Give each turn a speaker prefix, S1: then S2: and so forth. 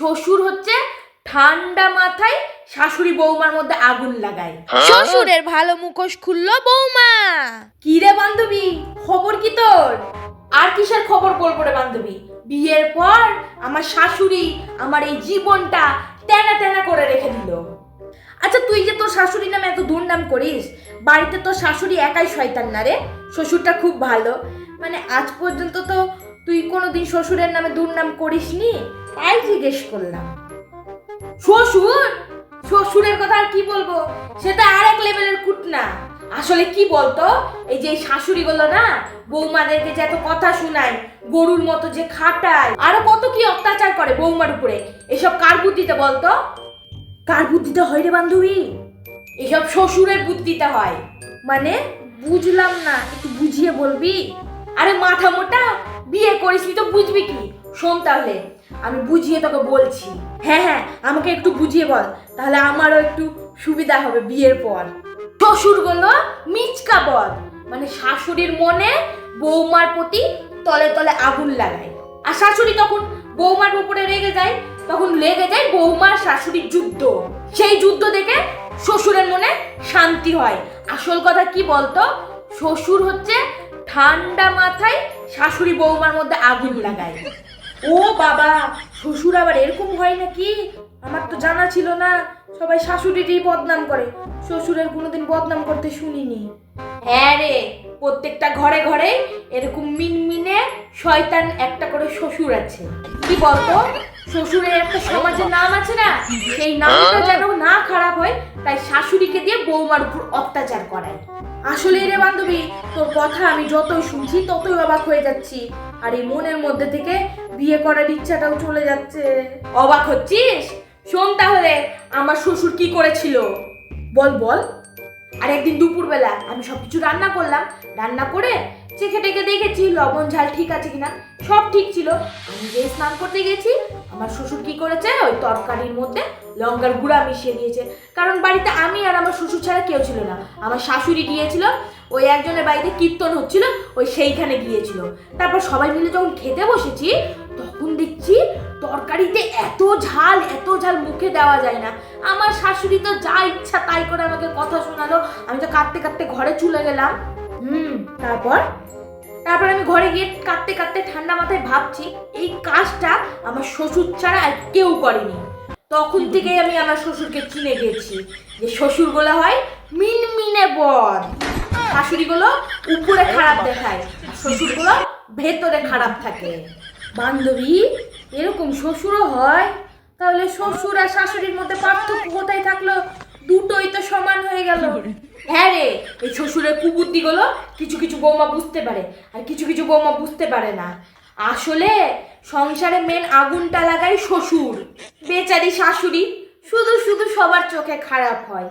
S1: শ্বশুর হচ্ছে ঠান্ডা মাথায় শাশুড়ি বৌমার মধ্যে আগুন লাগায়।
S2: শ্বশুরের ভালো মুখোশ খুললো বৌমা।
S1: কি রে বান্ধবী? খবর কি তোর? আর কিসের খবর বলব রে বান্ধবী? বিয়ের পর আমার শাশুড়ি আমার এই জীবনটা তেনা তেনা করে রেখে দিল। আচ্ছা তুই যে তোর শাশুড়ি নামে এত দুর্নাম করিস বাড়িতে তোর শাশুড়ি একাই শয়তান না রে? শ্বশুরটা খুব ভালো। মানে আজ পর্যন্ত তো তুই কোনোদিন শ্বশুরের নামে দুর্নাম করিসনি? তাই জিজ্ঞেস করলাম। শ্বশুর? শ্বশুরের কথা আর কি বলব? সেটা আর এক লেভেলের কুটনা আসলে কি বলতো? এই যে শাশুড়ি গুলো না, বৌমাদেরকে যে এত কথা শোনায়, গরুর মতো যে খাটায়, আরও কত কি অত্যাচার করে বৌমার উপরে। এসব কার বুদ্ধিতে বলতো? কার বুদ্ধিতে হয় রে বান্ধবী? এসব শ্বশুরের বুদ্ধিতে হয়। মানে বুঝলাম না, একটু বুঝিয়ে বলবি? আরে মাথা মোটা, বিয়ে করিসনি তো বুঝবি কি? শোন তাহলে। আমি বুঝিয়ে তোকে বলছি। হ্যাঁ হ্যাঁ আমাকে একটু বুঝিয়ে বল। তাহলে আমারও একটু সুবিধা হবে বিয়ের পর। শ্বশুরগুলো মিচকা বল মানে শাশুড়ির মনে বৌমার প্রতি তলে তলে আগুন লাগায়। আর শাশুড়ি তখন বৌমার উপরে রেগে যায়, তখন লেগে যায় বৌমার শাশুড়ির যুদ্ধ। সেই যুদ্ধ দেখে শ্বশুরের মনে শান্তি হয়। আসল কথা কি বলতো? শ্বশুর হচ্ছে ঠান্ডা মাথায় শাশুড়ি বৌমার মধ্যে আগুন লাগায়। ও বাবা, শ্বশুর আবার এরকম হয় নাকি? আমার তো জানা ছিল না, সবাই শাশুড়িরই বদনাম করে। শ্বশুরের কোনোদিন বদনাম করতে শুনিনি। হ্যাঁ রে, প্রত্যেকটা ঘরে ঘরে এরকম মিনমিনে শয়তান একটা করে শ্বশুর আছে। কি বলতো? শ্বশুরের একটা সমাজের নাম আছে না সেই নামটা যেন না খারাপ হয় তাই শাশুড়িকে দিয়ে বৌমার উপর অত্যাচার করায়। আসলে রে বান্ধবী তোর কথা আমি যতই শুনছি ততই অবাক হয়ে যাচ্ছি। আর এই মনের মধ্যে থেকে বিয়ে করার ইচ্ছাটাও চলে যাচ্ছে। অবাক হচ্ছিস? শোন তাহলে আমার শ্বশুর কি করেছিল? বল বল। আর একদিন দুপুরবেলা আমি সবকিছু রান্না করলাম। রান্না করে চেখে টেখে দেখেছি লবণ ঝাল ঠিক আছে কিনা সব ঠিক ছিল। আমি যে স্নান করতে গেছি আমার শ্বশুর কি করেছে? ওই তরকারির মধ্যে লঙ্কার গুঁড়া মিশিয়ে দিয়েছে। কারণ বাড়িতে আমি আর আমার শ্বশুর ছাড়া কেউ ছিল না। আমার শাশুড়ি গিয়েছিল, ওই একজনের বাড়িতে কীর্তন হচ্ছিল, ওই সেইখানে গিয়েছিল। তারপর সবাই মিলে যখন খেতে বসেছি, তখন দেখছি তরকারিতে এত ঝাল এত ঝাল মুখে দেওয়া যায় না। আমার শাশুড়ি তো যা ইচ্ছা তাই করে আমাকে কথা শোনালো। আমি তো কাঁদতে কাঁদতে ঘরে চলে গেলাম। হুম, তারপর? তারপর আমি ঘরে গিয়ে কাঁদতে কাঁদতে ঠান্ডা মাথায় ভাবছি, এই কাজটা আমার শ্বশুর ছাড়া আর কেউ করেনি। তখন থেকেই আমি আমার শ্বশুরকে চিনে গেছি যে শ্বশুরগুলো হয় মিনমিনে বদ। শাশুড়িগুলো উপরে খারাপ দেখায় শ্বশুরগুলো ভেতরে খারাপ থাকে। বান্ধবী, এরকম শ্বশুরও হয়? তাহলে শ্বশুর আর শাশুড়ির মধ্যে পার্থক্য কোথায় থাকল? দুটোই তো সমান হয়ে গেল। হ্যাঁ রে এই শ্বশুরের কুবুদ্ধিগুলো কিছু কিছু বৌমা বুঝতে পারে আর কিছু কিছু বৌমা বুঝতে পারে না। আসলে সংসারে মেন আগুনটা লাগাই শ্বশুর বেচারি শাশুড়ি। শুধু শুধু সবার চোখে খারাপ হয়।